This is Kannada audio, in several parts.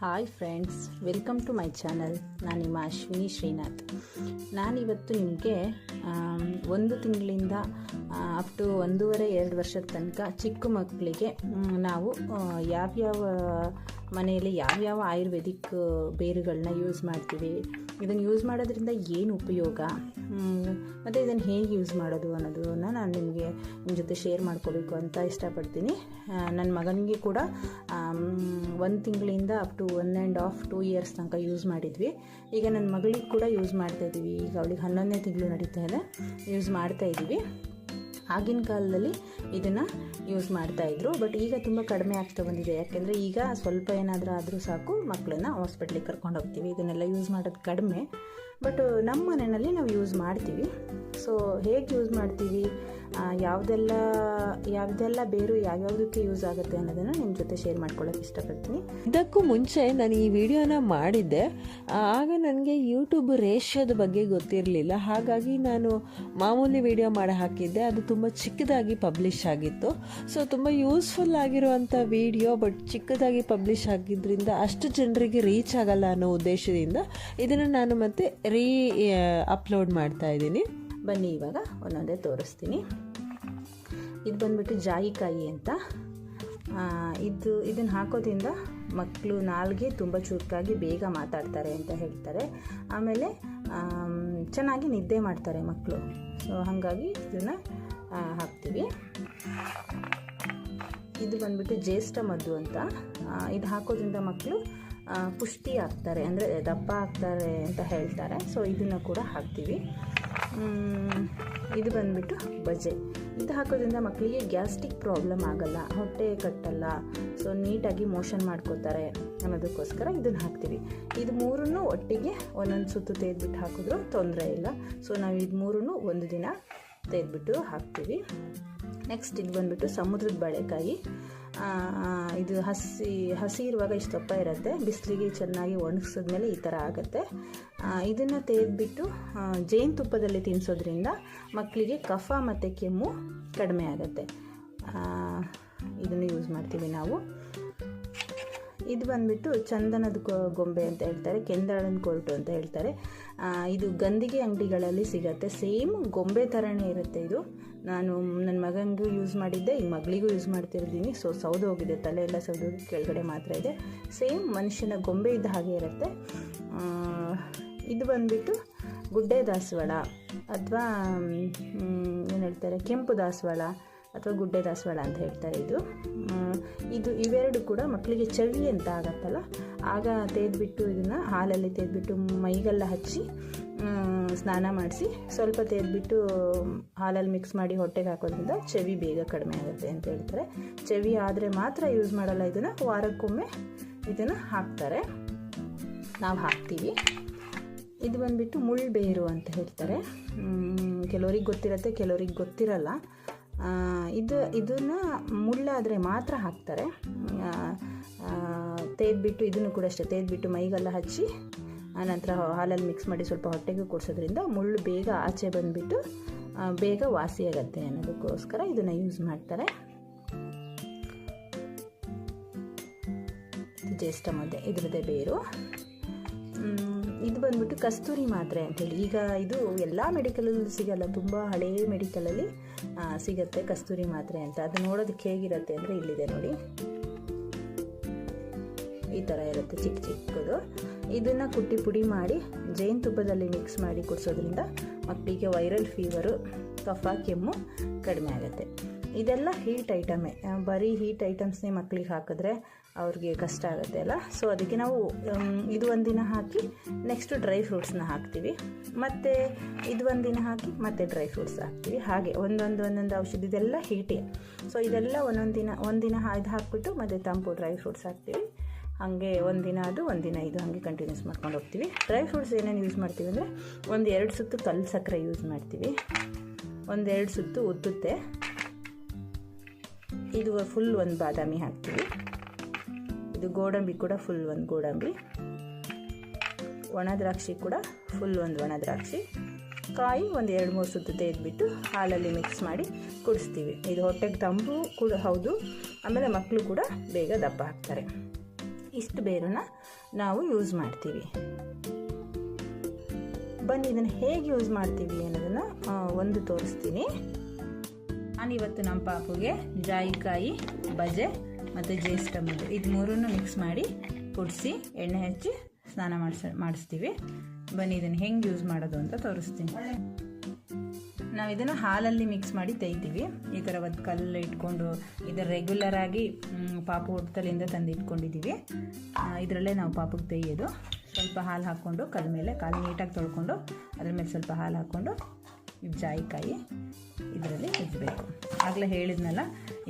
Hi friends welcome to my channel ನಾನು ನಿಮ್ಮ ಅಶ್ವಿನಿ ಶ್ರೀನಾಥ್. ನಾನಿವತ್ತು ನಿಮಗೆ ಒಂದು ತಿಂಗಳಿಂದ ಅಪ್ ಟು ಒಂದೂವರೆ, ಎರಡು ವರ್ಷದ ತನಕ ಚಿಕ್ಕ ಮಕ್ಕಳಿಗೆ ನಾವು ಯಾವ್ಯಾವ ಮನೆಯಲ್ಲಿ ಯಾವ್ಯಾವ ಆಯುರ್ವೇದಿಕ್ ಬೇರುಗಳನ್ನ ಯೂಸ್ ಮಾಡ್ತೀವಿ. ಇದನ್ನು ಯೂಸ್ ಮಾಡೋದ್ರಿಂದ ಏನು ಉಪಯೋಗ? ಮತ್ತು ಇದನ್ನು ಹೇಗೆ ಯೂಸ್ ಮಾಡೋದು ಅನ್ನೋದನ್ನ ನಾನು ನಿಮಗೆ ನಿಮ್ಮ ಜೊತೆ ಶೇರ್ ಮಾಡ್ಕೋಬೇಕು ಅಂತ ಇಷ್ಟಪಡ್ತೀನಿ. ನನ್ನ ಮಗನಿಗೆ ಕೂಡ ಒಂದು ತಿಂಗಳಿಂದ up to one and half two years ತನಕ ಯೂಸ್ ಮಾಡಿದ್ವಿ. ಈಗ ನನ್ನ ಮಗಳಿಗೆ ಕೂಡ ಯೂಸ್ ಮಾಡ್ತಾಯಿದ್ದೀವಿ ಈಗ ಅವಳಿಗೆ ಹನ್ನೊಂದನೇ ತಿಂಗಳು ನಡೀತಾ ಇದೆ. ಯೂಸ್ ಮಾಡ್ತಾ ಇದ್ದೀವಿ ಆಗಿನ ಕಾಲದಲ್ಲಿ ಇದನ್ನು ಯೂಸ್ ಮಾಡ್ತಾಯಿದ್ರು ಬಟ್ ಈಗ ತುಂಬ ಕಡಿಮೆ ಆಗ್ತಾ ಬಂದಿದೆ. ಯಾಕೆಂದರೆ ಈಗ ಸ್ವಲ್ಪ ಏನಾದರೂ ಆದರೂ ಸಾಕು ಮಕ್ಕಳನ್ನ ಹಾಸ್ಪಿಟ್ಲಿಗೆ ಕರ್ಕೊಂಡು ಹೋಗ್ತೀವಿ. ಇದನ್ನೆಲ್ಲ ಯೂಸ್ ಮಾಡೋದು ಕಡಿಮೆ. ಬಟ್ ನಮ್ಮ ಮನೆಯಲ್ಲಿ ನಾವು ಯೂಸ್ ಮಾಡ್ತೀವಿ. ಸೊ ಹೇಗೆ ಯೂಸ್ ಮಾಡ್ತೀವಿ? ಯಾವುದೆಲ್ಲ ಯಾವುದೆಲ್ಲ ಬೇರು ಯಾವ್ಯಾವುದಕ್ಕೆ ಯೂಸ್ ಆಗುತ್ತೆ ಅನ್ನೋದನ್ನು ನಿಮ್ಮ ಜೊತೆ ಶೇರ್ ಮಾಡ್ಕೊಳ್ಳೋಕೆ ಇಷ್ಟಪಡ್ತೀನಿ. ಇದಕ್ಕೂ ಮುಂಚೆ ನಾನು ಈ ವಿಡಿಯೋನ ಮಾಡಿದ್ದೆ. ಆಗ ನನಗೆ ಯೂಟ್ಯೂಬ್ ರೇಷ್ಯೋದ ಬಗ್ಗೆ ಗೊತ್ತಿರಲಿಲ್ಲ. ಹಾಗಾಗಿ ನಾನು ಮಾಮೂಲಿ ವಿಡಿಯೋ ಮಾಡಿ ಹಾಕಿದ್ದೆ. ಅದು ತುಂಬ ಚಿಕ್ಕದಾಗಿ ಪಬ್ಲಿಷ್ ಆಗಿತ್ತು. ಸೊ ತುಂಬ ಯೂಸ್ಫುಲ್ ಆಗಿರುವಂಥ ವಿಡಿಯೋ ಬಟ್ ಚಿಕ್ಕದಾಗಿ ಪಬ್ಲಿಷ್ ಆಗಿದ್ದರಿಂದ ಅಷ್ಟು ಜನರಿಗೆ ರೀಚ್ ಆಗಲ್ಲ ಅನ್ನೋ ಉದ್ದೇಶದಿಂದ ಇದನ್ನು ನಾನು ಮತ್ತೆ ರೀ ಅಪ್ಲೋಡ್ ಮಾಡ್ತಾ ಇದ್ದೀನಿ. ಬನ್ನಿ ಇವಾಗ ಒಂದೊಂದೇ ತೋರಿಸ್ತೀನಿ. ಇದು ಬಂದ್ಬಿಟ್ಟು ಜಾಯಿಕಾಯಿ ಅಂತ. ಇದು ಇದನ್ನು ಹಾಕೋದ್ರಿಂದ ಮಕ್ಕಳು ನಾಲ್ಗೆ ತುಂಬ ಚುರುಕಾಗಿ ಬೇಗ ಮಾತಾಡ್ತಾರೆ ಅಂತ ಹೇಳ್ತಾರೆ. ಆಮೇಲೆ ಆಮ್, ಚೆನ್ನಾಗಿ ನಿದ್ದೆ ಮಾಡ್ತಾರೆ ಮಕ್ಕಳು ಸೊ ಹಾಗಾಗಿ ಇದನ್ನು ಹಾಕ್ತೀವಿ. ಇದು ಬಂದ್ಬಿಟ್ಟು ಜ್ಯೇಷ್ಠ ಮದ್ದು ಅಂತ. ಇದು ಹಾಕೋದ್ರಿಂದ ಮಕ್ಕಳು ಪುಷ್ಟಿ ಆಗ್ತಾರೆ. ಅಂದರೆ ದಪ್ಪ ಆಗ್ತಾರೆ ಅಂತ ಹೇಳ್ತಾರೆ. ಸೊ ಇದನ್ನು ಕೂಡ ಹಾಕ್ತೀವಿ. ಇದು ಬಂದ್ಬಿಟ್ಟು ಬಜೆ. ಇದು ಹಾಕೋದ್ರಿಂದ ಮಕ್ಕಳಿಗೆ ಗ್ಯಾಸ್ಟ್ರಿಕ್ ಪ್ರಾಬ್ಲಮ್ ಆಗಲ್ಲ, ಹೊಟ್ಟೆ ಕಟ್ಟಲ್ಲ, ಸೊ ನೀಟಾಗಿ ಮೋಷನ್ ಮಾಡ್ಕೋತಾರೆ ಅನ್ನೋದಕ್ಕೋಸ್ಕರ ಇದನ್ನು ಹಾಕ್ತೀವಿ. ಇದು ಮೂರನ್ನು ಒಟ್ಟಿಗೆ ಒಂದೊಂದು ಸುತ್ತು ತೆಗೆದ್ಬಿಟ್ಟು ಹಾಕಿದ್ರು ತೊಂದರೆ ಇಲ್ಲ. ಸೊ ನಾವು ಇದು ಮೂರನ್ನು ಒಂದು ದಿನ ತೆಗೆದ್ಬಿಟ್ಟು ಹಾಕ್ತೀವಿ. ನೆಕ್ಸ್ಟ್ ಇದು ಬಂದುಬಿಟ್ಟು ಸಮುದ್ರದ ಬಾಳೆಕಾಯಿ. ಇದು ಹಸಿ ಹಸಿ ಇರುವಾಗ ಇಷ್ಟು ದಪ್ಪ ಇರುತ್ತೆ. ಬಿಸಿಲಿಗೆ ಚೆನ್ನಾಗಿ ಒಣಗಿಸಿದ್ಮೇಲೆ ಈ ಥರ ಆಗುತ್ತೆ. ಇದನ್ನು ತೆಗೆದುಬಿಟ್ಟು ಜೇನುತುಪ್ಪದಲ್ಲಿ ತಿನ್ನಿಸೋದ್ರಿಂದ ಮಕ್ಕಳಿಗೆ ಕಫ ಮತ್ತು ಕೆಮ್ಮು ಕಡಿಮೆ ಆಗುತ್ತೆ. ಇದನ್ನು ಯೂಸ್ ಮಾಡ್ತೀವಿ ನಾವು. ಇದು ಬಂದುಬಿಟ್ಟು ಚಂದನದ ಗೊಂಬೆ ಅಂತ ಹೇಳ್ತಾರೆ, ಕೆಂದಾಳನ ಕೊರಟು ಅಂತ ಹೇಳ್ತಾರೆ. ಇದು ಗಂದಿಗೆ ಅಂಗಡಿಗಳಲ್ಲಿ ಸಿಗತ್ತೆ. ಸೇಮ್ ಗೊಂಬೆ ಥರನೇ ಇರುತ್ತೆ ಇದು. ನಾನು ನನ್ನ ಮಗನಿಗೂ ಯೂಸ್ ಮಾಡಿದ್ದೆ ಈಗ ಮಗಳಿಗೂ ಯೂಸ್ ಮಾಡ್ತಿರ್ತೀನಿ. ಸೊ ಸೌದು ಹೋಗಿದೆ, ತಲೆ ಎಲ್ಲ ಸೌದು ಕೆಳಗಡೆ ಮಾತ್ರ ಇದೆ. ಸೇಮ್ ಮನುಷ್ಯನ ಗೊಂಬೆ ಇದ್ದ ಹಾಗೆ ಇರುತ್ತೆ. ಇದು ಬಂದ್ಬಿಟ್ಟು ಗುಡ್ಡೆ ದಾಸವಾಳ ಅಥವಾ ಏನು ಹೇಳ್ತಾರೆ, ಕೆಂಪು ದಾಸವಾಳ ಅಥವಾ ಗುಡ್ಡೆ ದಾಸವಾಳ ಅಂತ ಹೇಳ್ತಾರೆ ಇದು. ಇದು ಇವೆರಡು ಕೂಡ ಮಕ್ಕಳಿಗೆ ಚಳಿ ಅಂತ ಆಗತ್ತಲ್ಲ? ಆಗ ತೆಗೆದ್ಬಿಟ್ಟು ಇದನ್ನು ಹಾಲಲ್ಲಿ ತೆಗೆದ್ಬಿಟ್ಟು ಮೈಗೆಲ್ಲ ಹಚ್ಚಿ ಸ್ನಾನ ಮಾಡಿಸಿ ಸ್ವಲ್ಪ ತೆಗೆದ್ಬಿಟ್ಟು ಹಾಲಲ್ಲಿ ಮಿಕ್ಸ್ ಮಾಡಿ ಹೊಟ್ಟೆಗೆ ಹಾಕೋದ್ರಿಂದ ಚವಿ ಬೇಗ ಕಡಿಮೆ ಆಗುತ್ತೆ ಅಂತ ಹೇಳ್ತಾರೆ. ಚವಿ ಆದರೆ ಮಾತ್ರ ಯೂಸ್ ಮಾಡಲ್ಲ, ಇದನ್ನು ವಾರಕ್ಕೊಮ್ಮೆ ಇದನ್ನು ಹಾಕ್ತಾರೆ. ನಾವು ಹಾಕ್ತೀವಿ. ಇದು ಬಂದುಬಿಟ್ಟು ಮುಳ್ಬೇರು ಅಂತ ಹೇಳ್ತಾರೆ. ಕೆಲವರಿಗೆ ಗೊತ್ತಿರುತ್ತೆ, ಕೆಲವ್ರಿಗೆ ಗೊತ್ತಿರಲ್ಲ. ಇದು, ಇದನ್ನು ಮುಳ್ಳಾದರೆ ಮಾತ್ರ ಹಾಕ್ತಾರೆ. ತೆಗೆದ್ಬಿಟ್ಟು, ಇದನ್ನು ಕೂಡ ಅಷ್ಟೇ, ತೆಗೆದ್ಬಿಟ್ಟು ಮೈಗೆಲ್ಲ ಹಚ್ಚಿ ಆನಂತರ ಹಾಲಲ್ಲಿ ಮಿಕ್ಸ್ ಮಾಡಿ ಸ್ವಲ್ಪ ಹೊಟ್ಟೆಗೆ ಕೊಡಿಸೋದ್ರಿಂದ ಮುಳ್ಳು ಬೇಗ ಆಚೆ ಬಂದುಬಿಟ್ಟು ಬೇಗ ವಾಸಿಯಾಗತ್ತೆ ಅನ್ನೋದಕ್ಕೋಸ್ಕರ ಇದನ್ನು ಯೂಸ್ ಮಾಡ್ತಾರೆ. ಜ್ಯೇಷ್ಠ ಮುದ್ದೆ, ಇದ್ರದ್ದೇ ಬೇರು. ಇದು ಬಂದ್ಬಿಟ್ಟು ಕಸ್ತೂರಿ ಮಾತ್ರೆ ಅಂತೇಳಿ. ಈಗ ಇದು ಎಲ್ಲ ಮೆಡಿಕಲಲ್ಲೂ ಸಿಗಲ್ಲ, ತುಂಬ ಹಳೇ ಮೆಡಿಕಲಲ್ಲಿ ಸಿಗತ್ತೆ ಕಸ್ತೂರಿ ಮಾತ್ರೆ ಅಂತ. ಅದು ನೋಡೋದಕ್ಕೆ ಹೇಗಿರುತ್ತೆ ಅಂದರೆ ಇಲ್ಲಿದೆ ನೋಡಿ. ಈ ಥರ ಇರುತ್ತೆ, ಚಿಕ್ಕ ಚಿಕ್ಕದು. ಇದನ್ನು ಕುಟ್ಟಿ ಪುಡಿ ಮಾಡಿ ಜೇನುತುಪ್ಪದಲ್ಲಿ ಮಿಕ್ಸ್ ಮಾಡಿ ಕುಡಿಸೋದ್ರಿಂದ ಮಕ್ಕಳಿಗೆ ವೈರಲ್ ಫೀವರು ಕಫ, ಕೆಮ್ಮು ಕಡಿಮೆ ಆಗುತ್ತೆ. ಇದೆಲ್ಲ ಹೀಟ್ ಐಟಮೇ ಬರೀ ಹೀಟ್ ಐಟಮ್ಸ್ನೇ ಮಕ್ಕಳಿಗೆ ಹಾಕಿದ್ರೆ ಅವ್ರಿಗೆ ಕಷ್ಟ ಆಗುತ್ತೆ ಅಲ್ಲ? ಸೊ ಅದಕ್ಕೆ ನಾವು ಇದು ಒಂದಿನ ಹಾಕಿ ನೆಕ್ಸ್ಟ್ ಡ್ರೈ ಫ್ರೂಟ್ಸ್ನ ಹಾಕ್ತೀವಿ. ಮತ್ತು ಇದು ಒಂದಿನ ಹಾಕಿ ಮತ್ತೆ ಡ್ರೈ ಫ್ರೂಟ್ಸ್ ಹಾಕ್ತೀವಿ. ಹಾಗೆ ಒಂದೊಂದು ಒಂದೊಂದು ಔಷಧಿ, ಇದೆಲ್ಲ ಹೀಟೇ ಸೊ ಇದೆಲ್ಲ ಒಂದೊಂದು ದಿನ ಒಂದಿನ ಇದು ಹಾಕ್ಬಿಟ್ಟು ಮತ್ತು ತಂಪು ಡ್ರೈ ಫ್ರೂಟ್ಸ್ ಹಾಕ್ತೀವಿ. ಹಾಗೆ ಒಂದಿನ ಅದು ಒಂದಿನ ಇದು, ಹಾಗೆ ಕಂಟಿನ್ಯೂಸ್ ಮಾಡ್ಕೊಂಡು ಹೋಗ್ತೀವಿ. ಡ್ರೈ ಫ್ರೂಟ್ಸ್ ಏನೇನು ಯೂಸ್ ಮಾಡ್ತೀವಿ ಅಂದರೆ, ಒಂದು ಎರಡು ಸುತ್ತು ಕಲ್ಲು ಸಕ್ಕರೆ ಯೂಸ್ ಮಾಡ್ತೀವಿ. ಒಂದೆರಡು ಸುತ್ತು ಉದ್ದುತ್ತೆ. ಇದು ಫುಲ್ ಒಂದು ಬಾದಾಮಿ ಹಾಕ್ತೀವಿ. ಇದು ಗೋಡಂಬಿ ಕೂಡ ಫುಲ್ ಒಂದು ಗೋಡಂಬಿ. ಒಣ ದ್ರಾಕ್ಷಿ ಕೂಡ ಫುಲ್ ಒಂದು ಒಣ ದ್ರಾಕ್ಷಿ. ಕಾಯಿ ಒಂದು ಎರಡು ಮೂರು ಸುತ್ತು ತೆಗೆದುಬಿಟ್ಟು ಹಾಲಲ್ಲಿ ಮಿಕ್ಸ್ ಮಾಡಿ ಕುಡಿಸ್ತೀವಿ. ಇದು ಹೊಟ್ಟೆಗೆ ತಂಬು ಕೂಡ ಹೌದು. ಆಮೇಲೆ ಮಕ್ಕಳು ಕೂಡ ಬೇಗ ದಪ್ಪ ಆಗ್ತಾರೆ. ಇಷ್ಟು ಬೇರನ್ನು ನಾವು ಯೂಸ್ ಮಾಡ್ತೀವಿ. ಬನ್ನಿ, ಇದನ್ನು ಹೇಗೆ ಯೂಸ್ ಮಾಡ್ತೀವಿ ಅನ್ನೋದನ್ನು ಒಂದು ತೋರಿಸ್ತೀನಿ. ನಾನು ಇವತ್ತು ನಮ್ಮ ಪಾಪುಗೆ ಜಾಯಿಕಾಯಿ, ಬಜೆ ಮತ್ತು ಜೇಸ್ಟ ಮುದ್ದೆ. ಇದು ಮೂರನ್ನು ಮಿಕ್ಸ್ ಮಾಡಿ ಕುಡಿಸಿ, ಎಣ್ಣೆ ಹಚ್ಚಿ ಸ್ನಾನ ಮಾಡಿಸ ಮಾಡಿಸ್ತೀವಿ. ಬನ್ನಿ, ಇದನ್ನು ಹೆಂಗೆ ಯೂಸ್ ಮಾಡೋದು ಅಂತ ತೋರಿಸ್ತೀನಿ. ನಾವು ಇದನ್ನು ಹಾಲಲ್ಲಿ ಮಿಕ್ಸ್ ಮಾಡಿ ತೆಗಿತೀವಿ ಈ ಥರ ಒಂದು ಕಲ್ಲು ಇಟ್ಕೊಂಡು ಇದು ರೆಗ್ಯುಲರ್ ಆಗಿ ಪಾಪು ಹೊಟ್ಟಲಿಂದ ತಂದು ಇಟ್ಕೊಂಡಿದ್ದೀವಿ ಇದರಲ್ಲೇ ನಾವು ಪಾಪಕ್ಕೆ ತೆಗೆಯೋದು. ಸ್ವಲ್ಪ ಹಾಲು ಹಾಕ್ಕೊಂಡು ಕಲ್ ಮೇಲೆ ಕಾಲು ನೀಟಾಗಿ ತೊಳ್ಕೊಂಡು ಅದ್ರ ಮೇಲೆ ಸ್ವಲ್ಪ ಹಾಲು ಹಾಕ್ಕೊಂಡು ಜಾಯಿಕಾಯಿ ಇದರಲ್ಲಿ ಇಡಬೇಕು. ಆಗಲೇ ಹೇಳಿದ್ನಲ್ಲ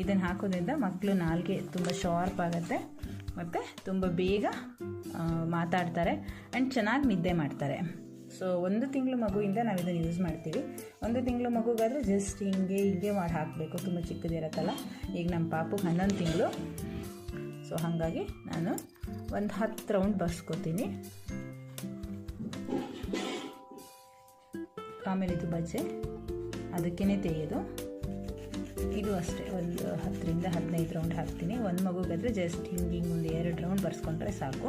ಇದನ್ನು ಹಾಕೋದ್ರಿಂದ ಮಕ್ಕಳು ನಾಲ್ಗೆ ತುಂಬ ಶಾರ್ಪ್ ಆಗುತ್ತೆ. ಮತ್ತು ತುಂಬ ಬೇಗ ಮಾತಾಡ್ತಾರೆ. ಆ್ಯಂಡ್ ಚೆನ್ನಾಗಿ ನಿದ್ದೆ ಮಾಡ್ತಾರೆ. ಸೊ ಒಂದು ತಿಂಗಳು ಮಗುವಿಂದ ನಾವು ಇದನ್ನು ಯೂಸ್ ಮಾಡ್ತೀವಿ. ಒಂದು ತಿಂಗಳು ಮಗುಗಾದರೆ ಜಸ್ಟ್ ಹಿಂಗೆ ಹಿಂಗೆ ಮಾಡಿ ಹಾಕಬೇಕು. ತುಂಬ ಚಿಕ್ಕದಿರತ್ತಲ್ಲ. ಈಗ ನಮ್ಮ ಪಾಪು ಹನ್ನೊಂದು ತಿಂಗಳು. ಸೊ ಹಾಗಾಗಿ ನಾನು ಒಂದು ಹತ್ತು ರೌಂಡ್ ಬರ್ಸ್ಕೊತೀನಿ. ಆಮೇಲೆ ಇದು ಬಜ್ಜೆ. ಅದಕ್ಕೇ ತೆಗೆಯೋದು ಇದು ಅಷ್ಟೇ. ಒಂದು ಹತ್ತರಿಂದ ಹದಿನೈದು ರೌಂಡ್ ಹಾಕ್ತೀನಿ. ಒಂದು ಮಗುಗಾದರೆ ಜಸ್ಟ್ ಹಿಂಗೆ ಹಿಂಗೆ ಒಂದು ಎರಡು ರೌಂಡ್ ಬರ್ಸ್ಕೊಂಡ್ರೆ ಸಾಕು.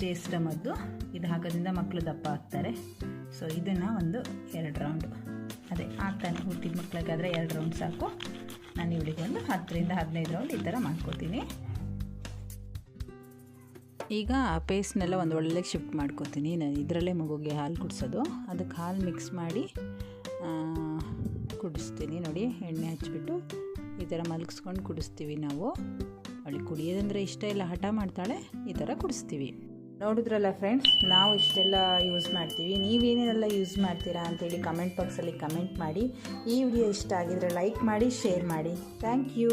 ಇದು ಜೇಸ್ಟ ಮದ್ದು. ಇದು ಹಾಕೋದ್ರಿಂದ ಮಕ್ಕಳು ದಪ್ಪ ಆಗ್ತಾರೆ. ಸೊ ಇದನ್ನು ಒಂದು ಎರಡು ರೌಂಡ್ ಅದೇ, ಆಗ್ತಾನೆ. ಹುಟ್ಟಿದ ಮಕ್ಕಳಿಗಾದರೆ ಎರಡು ರೌಂಡ್ ಸಾಕು. ನಾನು ಇವಳಿಗೆ ಒಂದು ಹತ್ತರಿಂದ ಹದಿನೈದು ರೌಂಡ್ ಈ ಥರ ಮಾಡ್ಕೋತೀನಿ. ಈಗ ಆ ಪೇಸ್ಟ್ನೆಲ್ಲ ಒಂದು ಒಳ್ಳೆಗೆ ಶಿಫ್ಟ್ ಮಾಡ್ಕೋತೀನಿ. ನಾನು ಇದರಲ್ಲೇ ಮಗುಗೆ ಹಾಲು ಕುಡಿಸೋದು. ಅದಕ್ಕೆ ಹಾಲು ಮಿಕ್ಸ್ ಮಾಡಿ ಕುಡಿಸ್ತೀನಿ ನೋಡಿ. ಎಣ್ಣೆ ಹಚ್ಬಿಟ್ಟು ಈ ಥರ ಮಲಗಿಸ್ಕೊಂಡು ಕುಡಿಸ್ತೀವಿ ನಾವು. ಅವಳಿಗೆ ಕುಡಿಯೋದಂದರೆ ಇಷ್ಟ ಇಲ್ಲ. ಹಠ ಮಾಡ್ತಾಳೆ. ಈ ಥರ ಕುಡಿಸ್ತೀವಿ. ನೋಡಿದ್ರಲ್ಲ ಫ್ರೆಂಡ್ಸ್ ನಾವು ಇಷ್ಟೆಲ್ಲ ಯೂಸ್ ಮಾಡ್ತೀವಿ. ನೀವೇನೇನೆಲ್ಲ ಯೂಸ್ ಮಾಡ್ತೀರಾ ಅಂತೇಳಿ ಕಮೆಂಟ್ ಬಾಕ್ಸಲ್ಲಿ ಕಮೆಂಟ್ ಮಾಡಿ. ಈ ವಿಡಿಯೋ ಇಷ್ಟ ಆಗಿದ್ರೆ ಲೈಕ್ ಮಾಡಿ ಶೇರ್ ಮಾಡಿ. Thank you